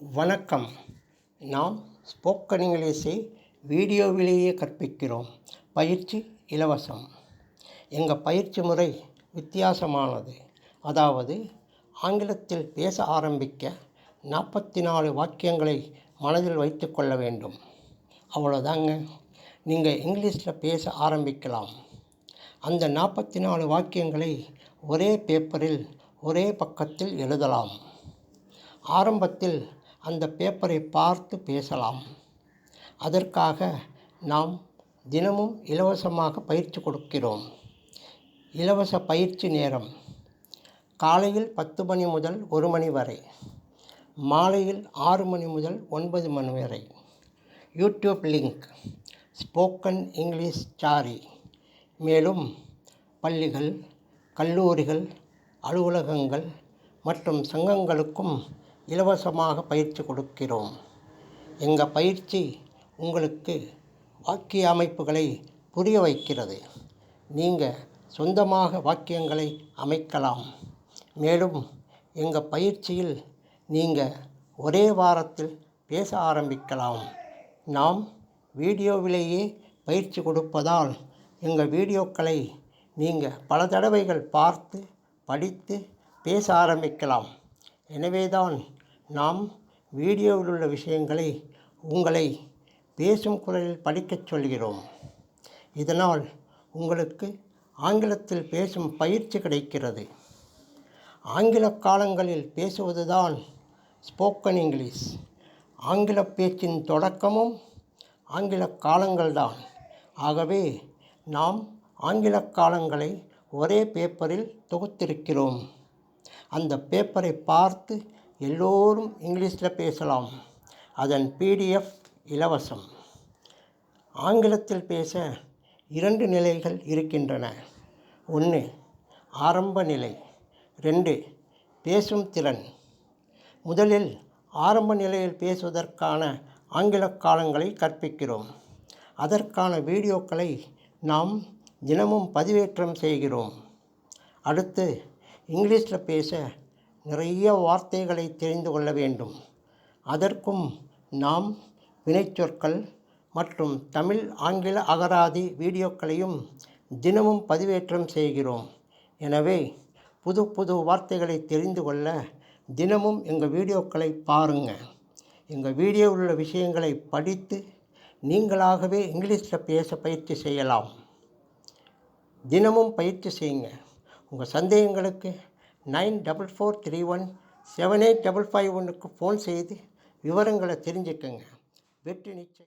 வணக்கம். நாம் ஸ்போக்கன் இங்கிலீஷை வீடியோவிலேயே கற்பிக்கிறோம். பயிற்சி இலவசம். எங்கள் பயிற்சி முறை வித்தியாசமானது. அதாவது ஆங்கிலத்தில் பேச ஆரம்பிக்க நாற்பத்தி நாலு வாக்கியங்களை மனதில் வைத்து கொள்ள வேண்டும். அவ்வளோதாங்க. நீங்கள் இங்கிலீஷில் பேச ஆரம்பிக்கலாம். அந்த நாற்பத்தி நாலு வாக்கியங்களை ஒரே பேப்பரில் ஒரே பக்கத்தில் எழுதலாம். ஆரம்பத்தில் அந்த பேப்பரை பார்த்து பேசலாம். அதற்காக நாம் தினமும் இலவசமாக பயிற்சி கொடுக்கிறோம். இலவச பயிற்சி நேரம் காலையில் பத்து மணி முதல் ஒரு மணி வரை மாலையில் ஆறு மணி முதல் ஒன்பது மணி வரை. YouTube link spoken English sorry மேலும் பள்ளிகள் கல்லூரிகள் அலுவலகங்கள் மற்றும் சங்கங்களுக்கும் இலவசமாக பயிற்சி கொடுக்கிறோம். எங்கள் பயிற்சி உங்களுக்கு வாக்கிய அமைப்புகளை புரிய வைக்கிறது. நீங்கள் சொந்தமாக வாக்கியங்களை அமைக்கலாம். மேலும் எங்கள் பயிற்சியில் நீங்கள் ஒரே வாரத்தில் பேச ஆரம்பிக்கலாம். நாம் வீடியோவிலேயே பயிற்சி கொடுப்பதால் எங்கள் வீடியோக்களை நீங்கள் பல தடவைகள் பார்த்து படித்து பேச ஆரம்பிக்கலாம். எனவேதான் நாம் வீடியோவில் உள்ள விஷயங்களை உங்களை பேசும் குரலில் படிக்கச் சொல்கிறோம். இதனால் உங்களுக்கு ஆங்கிலத்தில் பேசும் பயிற்சி கிடைக்கிறது. ஆங்கில காலங்களில் பேசுவதுதான் ஸ்போக்கன் இங்கிலீஷ் ஆங்கில பேச்சின் தொடக்கமும் ஆங்கில காலங்கள்தான். ஆகவே நாம் ஆங்கில காலங்களை ஒரே பேப்பரில் தொகுத்திருக்கிறோம். அந்த பேப்பரை பார்த்து எல்லோரும் இங்கிலீஷில் பேசலாம். அதன் பிடிஎஃப் இலவசம். ஆங்கிலத்தில் பேச இரண்டு நிலைகள் இருக்கின்றன. ஒன்று ஆரம்ப நிலை. ரெண்டு பேசும் திறன். முதலில் ஆரம்ப நிலையில் பேசுவதற்கான ஆங்கில காலங்களை கற்பிக்கிறோம். அதற்கான வீடியோக்களை நாம் தினமும் பதிவேற்றம் செய்கிறோம். அடுத்து இங்கிலீஷில் பேச நிறைய வார்த்தைகளை தெரிந்து கொள்ள வேண்டும். அதற்கும் நாம் வினைச்சொற்கள் மற்றும் தமிழ் ஆங்கில அகராதி வீடியோக்களையும் தினமும் பதிவேற்றம் செய்கிறோம். எனவே புது புது வார்த்தைகளை தெரிந்து கொள்ள தினமும் எங்கள் வீடியோக்களை பாருங்கள் எங்கள் வீடியோவில் உள்ள விஷயங்களை படித்து நீங்களாகவே இங்கிலீஷில் பேச பயிற்சி செய்யலாம். தினமும் பயிற்சி செய்யுங்க. உங்கள் சந்தேகங்களுக்கு nine double four three one seven eight double five ஒன்றுக்கு ஃபோன் செய்து விவரங்களை தெரிஞ்சுக்கங்க. வெற்றி நிச்சயம்.